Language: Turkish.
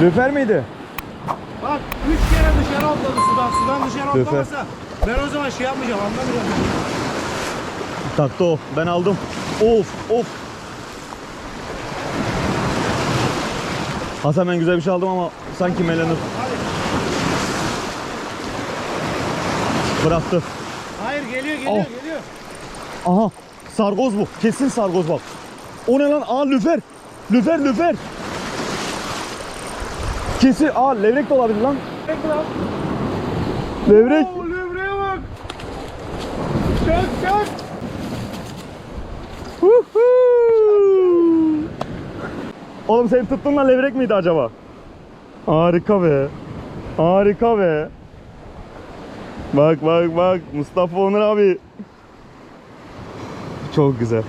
Lüfer miydi? Bak üç kere dışarı atladı sudan. Sudan dışarı Lüfer. atlamasa ben o zaman şey yapmayacağım anlamayacağım. Taktı o. Ben aldım. Of of. Hasan ben güzel bir şey aldım ama sanki melanır. Bıraktı. Hayır geliyor geliyor Al. geliyor. Aha sargoz bu. Kesin sargoz bak. O ne lan? Aa lüfer. Lüfer lüfer. Kesin. Aa levrek de olabilir lan. Çek lan. Levrek. Oo levreğe bak. Çak çak. Oğlum senin tuttuğunla levrek miydi acaba? Harika be. Harika be. Bak bak bak Mustafa Onur abi. Çok güzel.